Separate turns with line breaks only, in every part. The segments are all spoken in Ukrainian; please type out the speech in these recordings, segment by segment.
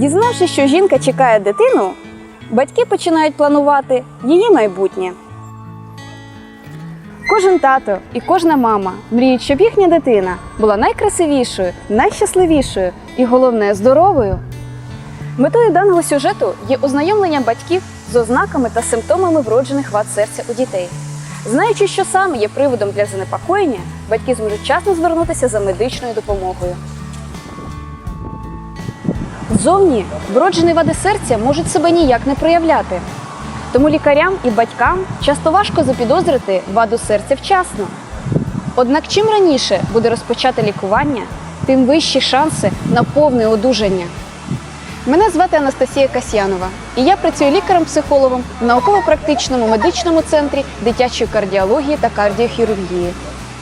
Дізнавшись, що жінка чекає дитину, батьки починають планувати її майбутнє. Кожен тато і кожна мама мріють, щоб їхня дитина була найкрасивішою, найщасливішою і головне здоровою. Метою даного сюжету є ознайомлення батьків з ознаками та симптомами вроджених вад серця у дітей. Знаючи, що саме є приводом для занепокоєння, батьки зможуть вчасно звернутися за медичною допомогою. Зовні вроджені вади серця можуть себе ніяк не проявляти. Тому лікарям і батькам часто важко запідозрити ваду серця вчасно. Однак чим раніше буде розпочати лікування, тим вищі шанси на повне одужання. Мене звати Анастасія Касьянова, і я працюю лікарем-психологом в науково-практичному медичному центрі дитячої кардіології та кардіохірургії.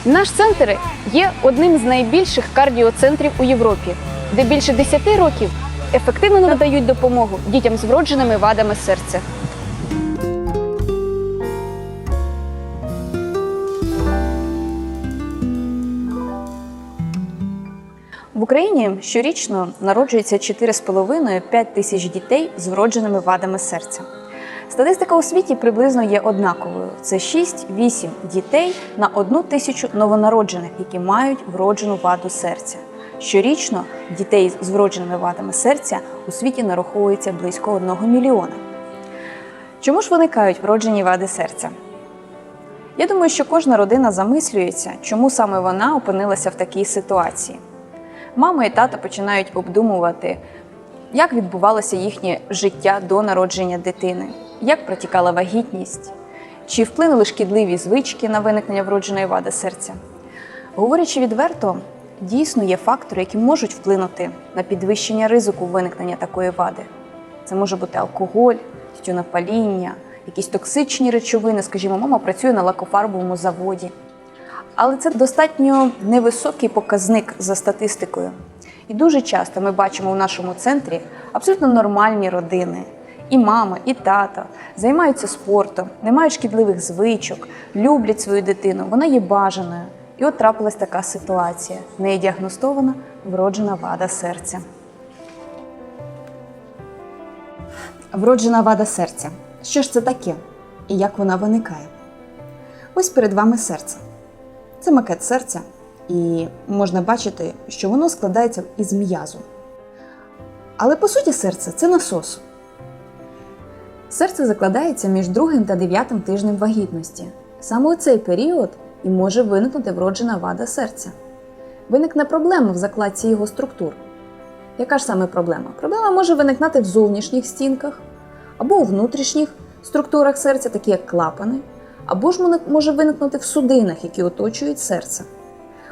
Наш центр є одним з найбільших кардіоцентрів у Європі, де більше 10 років ефективно надають допомогу дітям з вродженими вадами серця. В Україні щорічно народжується 4,5-5 тисяч дітей з вродженими вадами серця. Статистика у світі приблизно є однаковою: це 6-8 дітей на одну тисячу новонароджених, які мають вроджену ваду серця. Щорічно дітей з вродженими вадами серця у світі нараховується близько 1 мільйона. Чому ж виникають вроджені вади серця? Я думаю, що кожна родина замислюється, чому саме вона опинилася в такій ситуації. Мама і тато починають обдумувати, як відбувалося їхнє життя до народження дитини, як протікала вагітність, чи вплинули шкідливі звички на виникнення вродженої вади серця. Говорячи відверто, дійсно є фактори, які можуть вплинути на підвищення ризику виникнення такої вади. Це може бути алкоголь, тютюнопаління, якісь токсичні речовини. Скажімо, мама працює на лакофарбовому заводі. Але це достатньо невисокий показник за статистикою. І дуже часто ми бачимо в нашому центрі абсолютно нормальні родини. І мама, і тато займаються спортом, не мають шкідливих звичок, люблять свою дитину, вона є бажаною. І от трапилась така ситуація: неї діагностована вроджена вада серця. Вроджена вада серця. Що ж це таке? І як вона виникає? Ось перед вами серце. Це макет серця, і можна бачити, що воно складається із м'язу. Але по суті серце це насос. Серце закладається між другим та дев'ятим тижнем вагітності. Саме у цей період і може виникнути вроджена вада серця. Виникне проблема в закладці його структур. Яка ж саме проблема? Проблема може виникнути в зовнішніх стінках або у внутрішніх структурах серця, такі як клапани, або ж може виникнути в судинах, які оточують серце.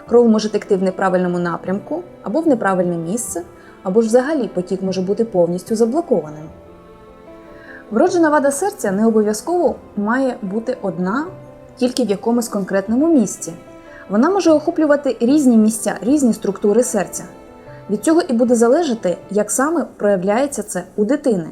Кров може текти в неправильному напрямку, або в неправильне місце, або ж взагалі потік може бути повністю заблокованим. Вроджена вада серця не обов'язково має бути одна тільки в якомусь конкретному місці. Вона може охоплювати різні місця, різні структури серця. Від цього і буде залежати, як саме проявляється це у дитини.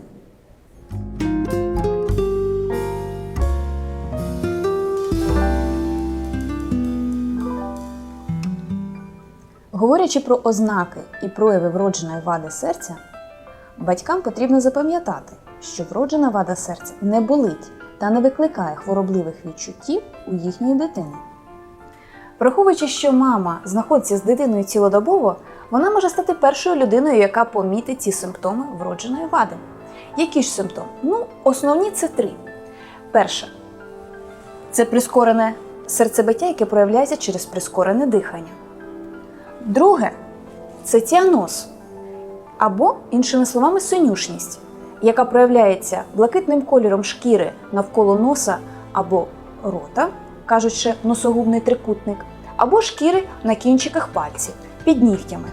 Говорячи про ознаки і прояви вродженої вади серця, батькам потрібно запам'ятати, що вроджена вада серця не болить та не викликає хворобливих відчуттів у їхньої дитини. Враховуючи, що мама знаходиться з дитиною цілодобово, вона може стати першою людиною, яка помітить ці симптоми вродженої вади. Які ж симптоми? Ну, основні це три. Перше це прискорене серцебиття, яке проявляється через прискорене дихання. Друге це ціаноз, або, іншими словами, синюшність, яка проявляється блакитним кольором шкіри навколо носа або рота, кажучи носогубний трикутник, або шкіри на кінчиках пальців під нігтями.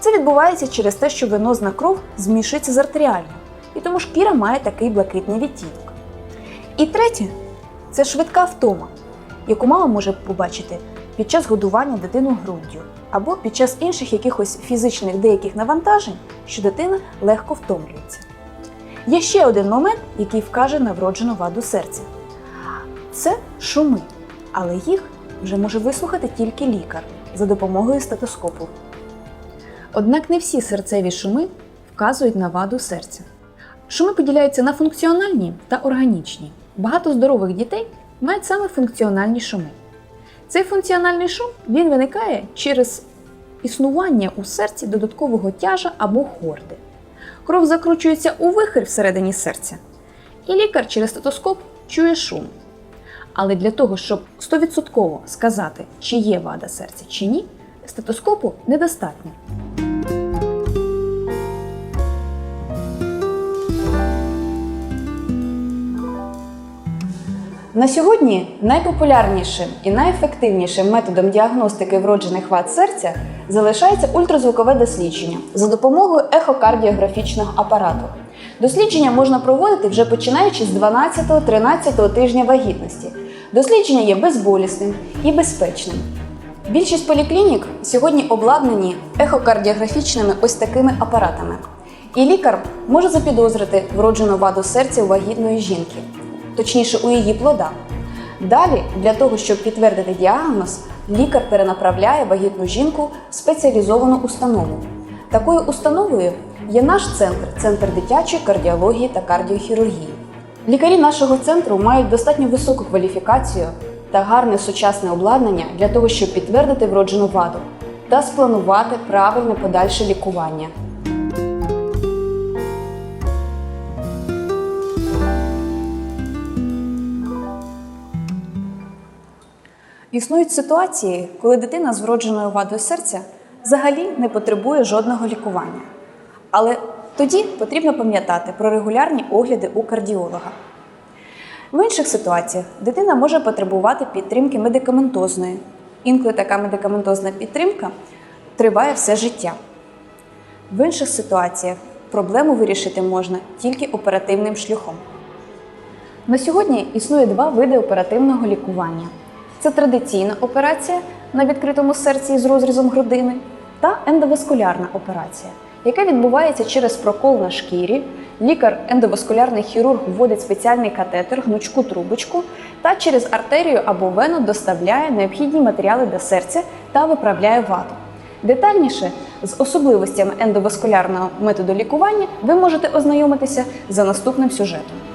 Це відбувається через те, що венозна кров змішується з артеріальною, і тому шкіра має такий блакитний відтінок. І третє це швидка втома, яку мама може побачити під час годування дитину груддю або під час інших якихось фізичних деяких навантажень, що дитина легко втомлюється. Є ще один момент, який вкаже на вроджену ваду серця. Це шуми, але їх вже може вислухати тільки лікар за допомогою стетоскопу. Однак не всі серцеві шуми вказують на ваду серця. Шуми поділяються на функціональні та органічні. Багато здорових дітей мають саме функціональні шуми. Цей функціональний шум він виникає через існування у серці додаткового тяжа або хорди. Кров закручується у вихир всередині серця, і лікар через стетоскоп чує шум. Але для того, щоб 100% сказати, чи є вада серця чи ні, стетоскопу недостатньо. На сьогодні найпопулярнішим і найефективнішим методом діагностики вроджених вад серця залишається ультразвукове дослідження за допомогою ехокардіографічного апарату. Дослідження можна проводити вже починаючи з 12-13 тижня вагітності. Дослідження є безболісним і безпечним. Більшість поліклінік сьогодні обладнані ехокардіографічними ось такими апаратами. І лікар може запідозрити вроджену ваду серця у вагітної жінки, точніше у її плода. Далі, для того, щоб підтвердити діагноз, лікар перенаправляє вагітну жінку в спеціалізовану установу. Такою установою є наш центр центр дитячої кардіології та кардіохірургії. Лікарі нашого центру мають достатньо високу кваліфікацію та гарне сучасне обладнання для того, щоб підтвердити вроджену ваду та спланувати правильне подальше лікування. Існують ситуації, коли дитина з вродженою вадою серця взагалі не потребує жодного лікування. Але тоді потрібно пам'ятати про регулярні огляди у кардіолога. В інших ситуаціях дитина може потребувати підтримки медикаментозної. Інколи така медикаментозна підтримка триває все життя. В інших ситуаціях проблему вирішити можна тільки оперативним шляхом. На сьогодні існує два види оперативного лікування: це традиційна операція на відкритому серці з розрізом грудини та ендоваскулярна операція, яка відбувається через прокол на шкірі. Лікар-ендоваскулярний хірург вводить спеціальний катетер, гнучку трубочку та через артерію або вену доставляє необхідні матеріали до серця та виправляє ваду. Детальніше з особливостями ендоваскулярного методу лікування ви можете ознайомитися за наступним сюжетом.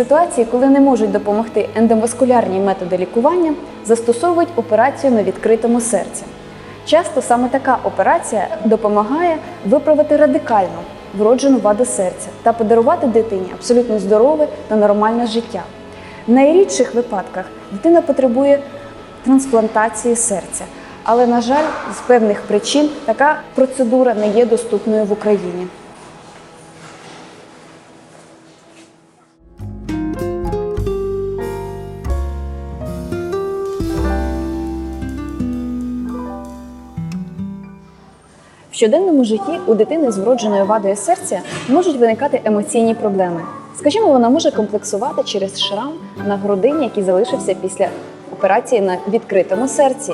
Ситуації, коли не можуть допомогти ендоваскулярні методи лікування, застосовують операцію на відкритому серці. Часто саме така операція допомагає виправити радикально вроджену ваду серця та подарувати дитині абсолютно здорове та нормальне життя. В найрідших випадках дитина потребує трансплантації серця, але, на жаль, з певних причин така процедура не є доступною в Україні. Щоденному житті у дитини з вродженою вадою серця можуть виникати емоційні проблеми. Скажімо, вона може комплексувати через шрам на грудині, який залишився після операції на відкритому серці.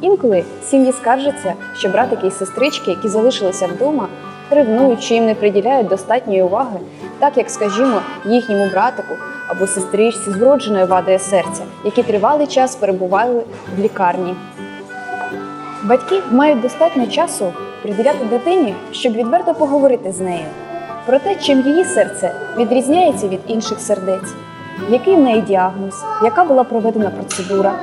Інколи сім'ї скаржаться, що братики і сестрички, які залишилися вдома, ревнують, що їм не приділяють достатньої уваги, так як, скажімо, їхньому братику або сестричці з вродженою вадою серця, які тривалий час перебували в лікарні. Батьки мають достатньо часу приділяти дитині, щоб відверто поговорити з нею про те, чим її серце відрізняється від інших сердець, який в неї діагноз, яка була проведена процедура,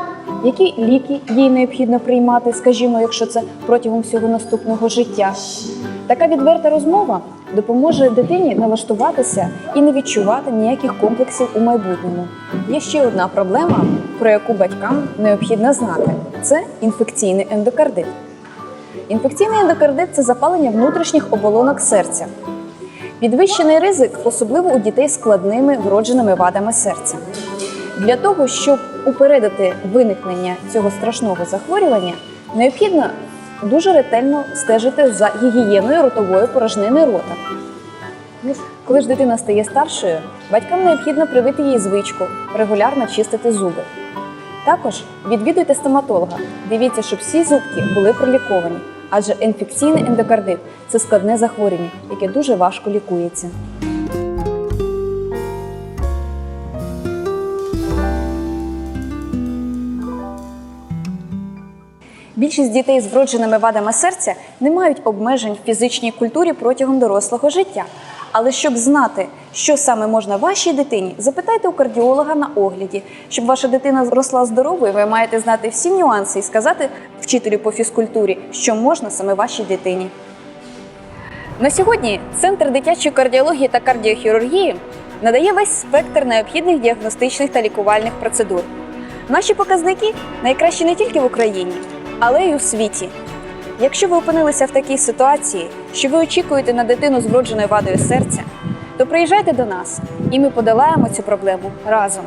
які ліки їй необхідно приймати, скажімо, якщо це протягом всього наступного життя. Така відверта розмова допоможе дитині налаштуватися і не відчувати ніяких комплексів у майбутньому. Є ще одна проблема, про яку батькам необхідно знати: це інфекційний ендокардит. Інфекційний ендокардит це запалення внутрішніх оболонок серця. Підвищений ризик, особливо у дітей з складними вродженими вадами серця. Для того, щоб упередити виникнення цього страшного захворювання, необхідно дуже ретельно стежити за гігієною ротової порожнини рота. Коли ж дитина стає старшою, батькам необхідно привити їй звичку регулярно чистити зуби. Також відвідуйте стоматолога, дивіться, щоб всі зубки були проліковані, адже інфекційний ендокардит це складне захворювання, яке дуже важко лікується. Більшість дітей з вродженими вадами серця не мають обмежень в фізичній культурі протягом дорослого життя. Але щоб знати, що саме можна вашій дитині, запитайте у кардіолога на огляді. Щоб ваша дитина росла здоровою, ви маєте знати всі нюанси і сказати вчителю по фізкультурі, що можна саме вашій дитині. На сьогодні Центр дитячої кардіології та кардіохірургії надає весь спектр необхідних діагностичних та лікувальних процедур. Наші показники найкращі не тільки в Україні, але й у світі. Якщо ви опинилися в такій ситуації, що ви очікуєте на дитину з вродженою вадою серця, то приїжджайте до нас, і ми подолаємо цю проблему разом.